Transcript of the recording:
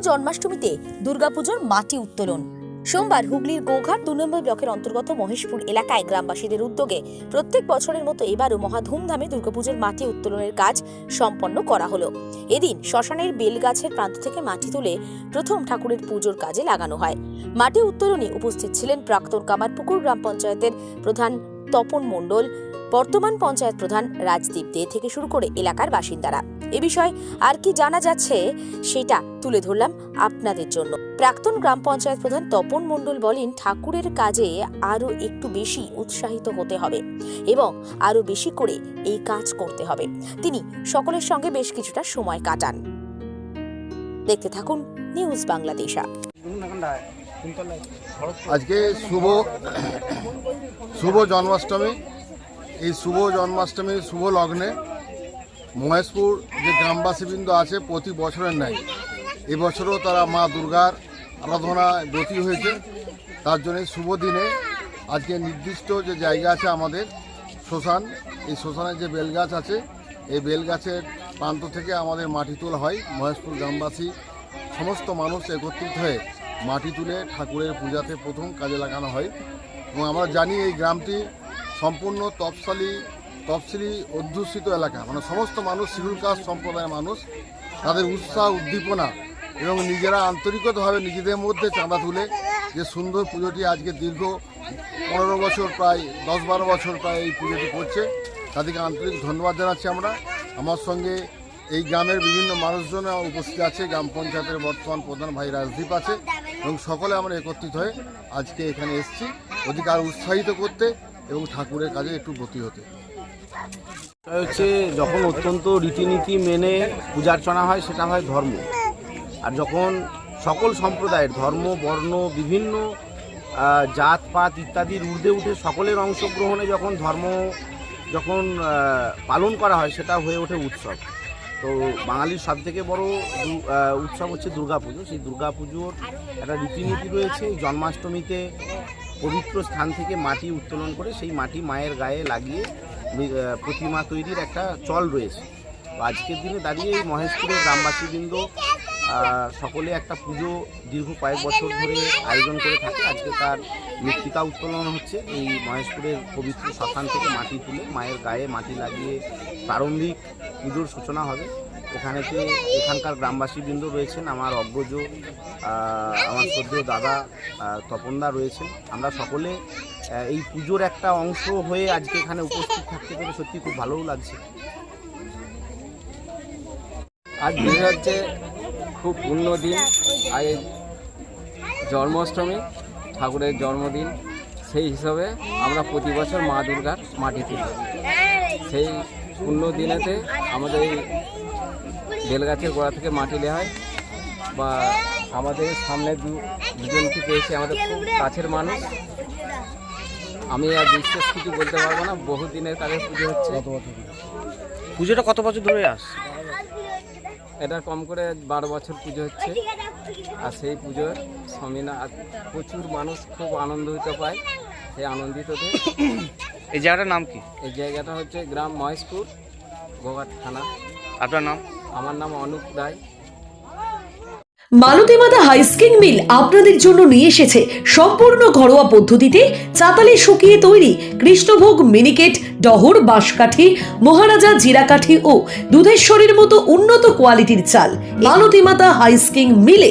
জন্মাষ্টমীতে দুর্গাপুজোর মাটি উত্তোলন। সোমবার হুগলির গোঘাট দু নম্বর ব্লকের অন্তর্গত মহেশপুর এলাকায় গ্রামবাসীদের উদ্যোগে প্রত্যেক বছরের মতো এবারও মহা ধুমধামে দুর্গাপুজোর মাটি উত্তোলনের কাজ সম্পন্ন করা হলো। এদিন শ্মশানের বেলগাছের প্রান্ত থেকে মাটি তুলে প্রথম ঠাকুরের পুজোর কাজে লাগানো হয়। মাটি উত্তোলনে উপস্থিত ছিলেন প্রাক্তন কামারপুকুর গ্রাম পঞ্চায়েতের প্রধান তপন মণ্ডল, বর্তমান পঞ্চায়েত প্রধান রাজদীপ দে থেকে শুরু করে এলাকার বাসিন্দারা। এ বিষয়ে আর কি জানা যাচ্ছে সেটা তুলে ধরলাম আপনাদের জন্য। প্রাক্তন গ্রাম পঞ্চায়েত প্রধান তপন মণ্ডল বলেন ঠাকুরের কাজে আরও একটু বেশি উৎসাহিত হতে হবে এবং আরও বেশি করে এই কাজ করতে হবে। তিনি সকলের সঙ্গে বেশ কিছুটা সময় কাটান। দেখতে থাকুন নিউজ বাংলাদেশা। আজকে শুভ শুভ জন্মাষ্টমী। এই শুভ জন্মাষ্টমীর শুভ লগ্নে মহেশপুর যে গ্রামবাসীবৃন্দ আছে প্রতি বছরের ন্যায়। এবছরও তারা মা দুর্গার আরাধনায় ব্রতী হয়েছে। তার জন্য শুভ দিনে আজকে নির্দিষ্ট যে জায়গা আছে আমাদের, শ্মশান, এই শ্মশানের যে বেলগাছ আছে, এই বেলগাছের প্রান্ত থেকে আমাদের মাটি তোলা হয়। মহেশপুর গ্রামবাসী সমস্ত মানুষ একত্রিত হয়ে মাটি তুলে ঠাকুরের পূজাতে প্রথম কাজে লাগানো হয়। এবং আমরা জানি এই গ্রামটি সম্পূর্ণ তফসালি তফসিলি অধ্যুষিত এলাকা। মানে সমস্ত মানুষ, শিডিউল কাস্ট সম্প্রদায়ের মানুষ, তাদের উৎসাহ, উদ্দীপনা এবং নিজেরা আন্তরিকতাভাবে নিজেদের মধ্যে চাঁদা তুলে যে সুন্দর পুজোটি আজকে দীর্ঘ পনেরো বছর প্রায়, দশ বারো বছর প্রায় এই পুজোটি করছে। তাদেরকে আন্তরিক ধন্যবাদ জানাচ্ছি আমরা। আমার সঙ্গে এই গ্রামের বিভিন্ন মানুষজন উপস্থিত আছে। গ্রাম পঞ্চায়েতের বর্তমান প্রধান ভাই রাজদীপ আছে এবং সকলে আমরা একত্রিত হয়ে আজকে এখানে এসেছি। আরও উৎসাহিত করতে এবং ঠাকুরের কাজে একটু গতি হতে। হচ্ছে যখন অত্যন্ত রীতিনীতি মেনে পূজার্চনা হয়, সেটা হয় ধর্ম। আর যখন সকল সম্প্রদায়ের ধর্ম, বর্ণ, বিভিন্ন জাত, পাত ইত্যাদির ঊর্ধ্বে উঠে সকলের অংশগ্রহণে যখন ধর্ম যখন পালন করা হয়, সেটা হয়ে ওঠে উৎসব। তো বাঙালির সব থেকে বড় উৎসব হচ্ছে দুর্গাপুজো। সেই দুর্গাপুজোর একটা রীতিনীতি রয়েছে, জন্মাষ্টমীতে পবিত্র স্থান থেকে মাটি উত্তোলন করে সেই মাটি মায়ের গায়ে লাগিয়ে প্রতিমা তৈরির একটা চল রয়েছে। আজকের দিনে দাঁড়িয়ে এই মহেশপুরের গ্রামবাসীবৃন্দ সকলে একটা পুজো দীর্ঘ কয়েক বছর ধরে আয়োজন করে থাকে। আজকে তার মৃত্তিকা উত্তোলন হচ্ছে। এই মহেশপুরের পবিত্র শ্মশান থেকে মাটি তুলে মায়ের গায়ে মাটি লাগিয়ে প্রারম্ভিক পুজোর সূচনা হবে। এখানেতে এখানকার গ্রামবাসীবৃন্দ রয়েছেন, আমার অগ্রজ আমার শ্রদ্ধেয় দাদা তপনদা রয়েছেন। আমরা সকলে এই পুজোর একটা অংশ হয়ে আজকে এখানে উপস্থিত থাকতে পেরে সত্যি খুব ভালোও লাগছে। আজ দিন হচ্ছে খুব পূর্ণ দিন আজ জন্মাষ্টমী, ঠাকুরের জন্মদিন। সেই হিসাবে আমরা প্রতি বছর মা দুর্গার মাটি তুলি। সেই পূর্ণ দিনেতে আমাদের এই বেলগাছের গোড়া থেকে মাটি নেওয়া হয় বা আমাদের সামনে দুজনকে পেয়েছে আমাদের খুব কাছের মানুষ। আমি আর বিশ্বাস কিছু বলতে পারব না বহু দিনের কাছে পুজো হচ্ছে। পুজোটা কত বছর ধরে আসছে? এটা কম করে বারো বছর পুজো হচ্ছে। আর সেই পুজোর আর প্রচুর মানুষ খুব আনন্দিত পায় সেই আনন্দিত এই জায়গাটার নাম কি? এই জায়গাটা হচ্ছে গ্রাম মহেশপুর গোঘাট থানা। আপনার নাম? আমার নাম অনুপ রায়। মালতীমাতা হাইস্কিং মিল আপনাদের জন্য নিয়ে এসেছে সম্পূর্ণ ঘরোয়া পদ্ধতিতে চাতালে শুকিয়ে তৈরি কৃষ্ণভোগ মিনিকেট ডহর বাঁশকাঠি মহারাজা জিরাকাঠি ও দুধেশ্বরীর মতো উন্নত কোয়ালিটির চাল। মালতীমাতা হাইস্কিং মিলে